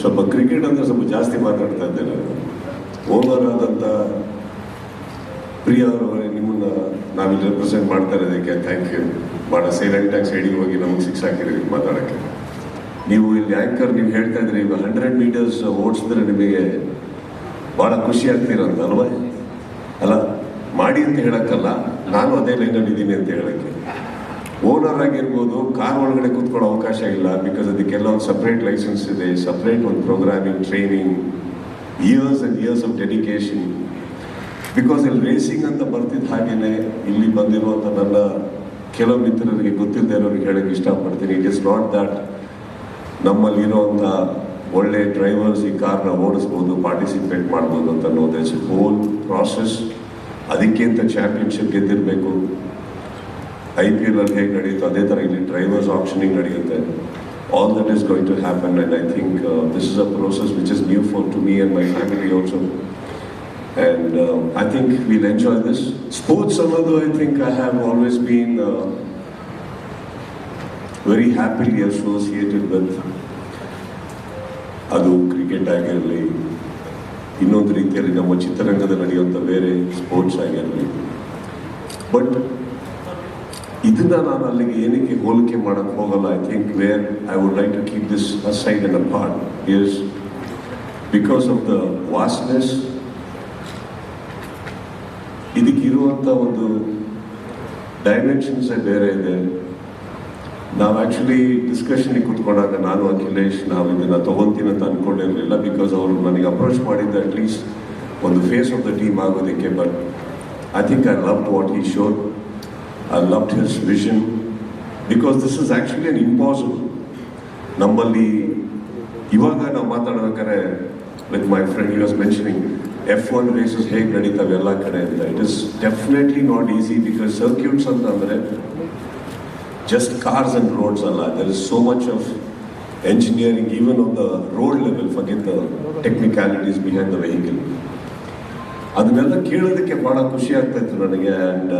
ಸ್ವಲ್ಪ ಕ್ರಿಕೆಟ್ ಅಂದರೆ ಸ್ವಲ್ಪ ಜಾಸ್ತಿ ಮಾತಾಡ್ತಾ ಇದ್ದೇನೆ. ಓವರ್ ಆದಂಥ ಪ್ರಿಯ ಅವರವರೇ ನಿಮ್ಮನ್ನ ನಾವಿಲ್ಲಿ ರೆಪ್ರೆಸೆಂಟ್ ಮಾಡ್ತಾ ಇರೋದಕ್ಕೆ ಥ್ಯಾಂಕ್ ಯು ಭಾಳ ಸೈಲೆಂಟ್ ಆಗಿ ಸೈಡಿಗೆ ಹೋಗಿ ನಮಗೆ ಸಿಕ್ಸ್ ಹಾಕಿದ್ದೀವಿ ಮಾತಾಡೋಕ್ಕೆ. ನೀವು ಇಲ್ಲಿ ಆ್ಯಂಕರ್ ನೀವು ಹೇಳ್ತಾ ಇದ್ರಿ ಈಗ ಹಂಡ್ರೆಡ್ ಮೀಟರ್ಸ್ ಓಡಿಸಿದ್ರೆ ನಿಮಗೆ ಭಾಳ ಖುಷಿ ಆಗ್ತಿರಂತ ಅಲ್ವಾ? ಅಲ್ಲ, ಮಾಡಿ ಅಂತ ಹೇಳೋಕ್ಕಲ್ಲ, ನಾನು ಅದೇ ಲೈನಲ್ಲಿ ಇದ್ದೀನಿ ಅಂತ ಹೇಳಕ್ಕೆ. ಓನರ್ ಆಗಿರ್ಬೋದು ಕಾರ್ ಒಳಗಡೆ ಕೂತ್ಕೊಳ್ಳೋ ಅವಕಾಶ ಇಲ್ಲ ಬಿಕಾಸ್ ಅದಕ್ಕೆಲ್ಲ ಒಂದು ಸಪ್ರೇಟ್ ಲೈಸೆನ್ಸ್ ಇದೆ ಸಪ್ರೇಟ್ ಒಂದು programming training years and years of dedication because ಇಲ್ಲಿ ರೇಸಿಂಗ್ ಅಂತ ಬರ್ತಿದ್ದ ಹಾಗೇನೆ, ಇಲ್ಲಿ ಬಂದಿರುವಂಥ ನನ್ನ ಕೆಲವು ಮಿತ್ರರಿಗೆ ಗೊತ್ತಿಲ್ಲದೆ ಇರೋರಿಗೆ ಹೇಳೋಕ್ಕೆ ಇಷ್ಟಪಡ್ತೀನಿ. ಇಟ್ ಇಸ್ ನಾಟ್ ದಟ್ ನಮ್ಮಲ್ಲಿರುವಂಥ ಒಳ್ಳೆ ಡ್ರೈವರ್ಸ್ ಈ ಕಾರ್ನ ಓಡಿಸ್ಬೋದು ಪಾರ್ಟಿಸಿಪೇಟ್ ಮಾಡ್ಬೋದು ಅಂತ ಅನ್ನೋದು ಇಟ್ಸ್ ಹೋಲ್ ಪ್ರಾಸೆಸ್ ಅದಕ್ಕಿಂತ ಚಾಂಪಿಯನ್ಶಿಪ್ ಗೆದ್ದಿರಬೇಕು. ಐ ಪಿ ಎಲ್ ಅಲ್ಲಿ ಹೇಗೆ ನಡೆಯುತ್ತೋ ಅದೇ ಥರ ಇಲ್ಲಿ ಡ್ರೈವರ್ಸ್ ಆಪ್ಷನಿಂಗ್ ನಡೆಯುತ್ತೆ. All that is going to happen I think this is a process which is new for to me and my family also and I think will enjoy this sports ಅನ್ನೋದು I think I have always been been happily associated with ಅದು cricket ಆಗಿರಲಿ, ಇನ್ನೊಂದು ರೀತಿಯಲ್ಲಿ ನಮ್ಮ ಚಿತ್ರರಂಗದ ನಡೆಯುವಂಥ ಬೇರೆ sports ಆಗಿರಲಿ. ಬಟ್ ಇದನ್ನ ನಾನು ಅಲ್ಲಿಗೆ ಏನಕ್ಕೆ ಹೋಲಿಕೆ ಮಾಡಕ್ಕೆ ಹೋಗಲ್ಲ I think where I would like to keep this aside and a part is because of the vastness ಇದಕ್ಕಿರುವಂಥ ಒಂದು ಡೈಮೆನ್ಷನ್ಸ್ ಬೇರೆ ಇದೆ. ನಾವು ಆ್ಯಕ್ಚುಲಿ ಡಿಸ್ಕಷನ್ಗೆ ಕೂತ್ಕೊಂಡಾಗ ನಾನು ಅಖಿಲೇಶ್ ನಾವು ಇದನ್ನು ತೊಗೊತೀನಿ ಅಂತ ಅನ್ಕೊಂಡಿರಲಿಲ್ಲ ಬಿಕಾಸ್ ಅವರು ನನಗೆ ಅಪ್ರೋಚ್ ಮಾಡಿದ್ದ ಅಟ್ಲೀಸ್ಟ್ ಒಂದು ಫೇಸ್ ಆಫ್ ದ ಟೀಮ್ ಆಗೋದಕ್ಕೆ but I think I love what ಈ shore I loved his vision because this is actually an impossible ನಮ್ಮಲ್ಲಿ ಇವಾಗ ನಾವು ಮಾತಾಡ್ಬೇಕಾದ್ರೆ like my friend you was mentioning F one races ಹೇಗೆ ನಡೀತಾವೆ ಎಲ್ಲ ಕಡೆ ಅಂತ. It is definitely not easy because circuits ಅಂತ ಅಂದರೆ ಜಸ್ಟ್ ಕಾರ್ಸ್ ಅಂಡ್ ರೋಡ್ಸ್ ಅಲ್ಲ. There is so much of engineering even on the road level the technicalities behind the vehicle ಅದನ್ನೆಲ್ಲ ಕೇಳೋದಕ್ಕೆ ಭಾಳ ಖುಷಿ ಆಗ್ತಾಯಿತ್ತು ನನಗೆ. And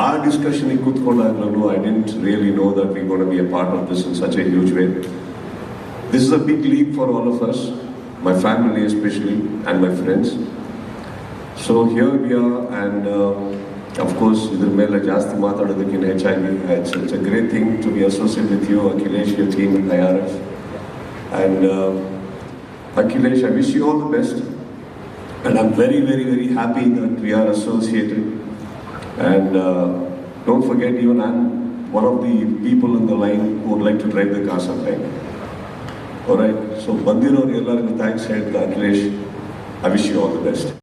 ಆ ಡಿಸ್ಕಷನಿಗೆ ಕೂತ್ಕೊಂಡಾಗ್ಲೂ I didn't really know that we gonna be a part of this in such a huge way This is a big leap for all of us, my family especially, and my friends. So here we are, and uh, of course, ಇದ್ರ ಮೇಲೆ ಜಾಸ್ತಿ ಮಾತಾಡೋದಕ್ಕಿಂತ ಹೆಚ್ಚಾಗಿ it's it's a great thing to be associate with you Akhilesh you team in I R F and Akhilesh I wish you all the best and I'm very, very, very happy that we are associated. And uh, don't forget, even I'm one of the people in the line who would like to drive the car sometime. All right, so Bandir or Yellar, thanks, Ed, Akhilesh. I wish you all the best.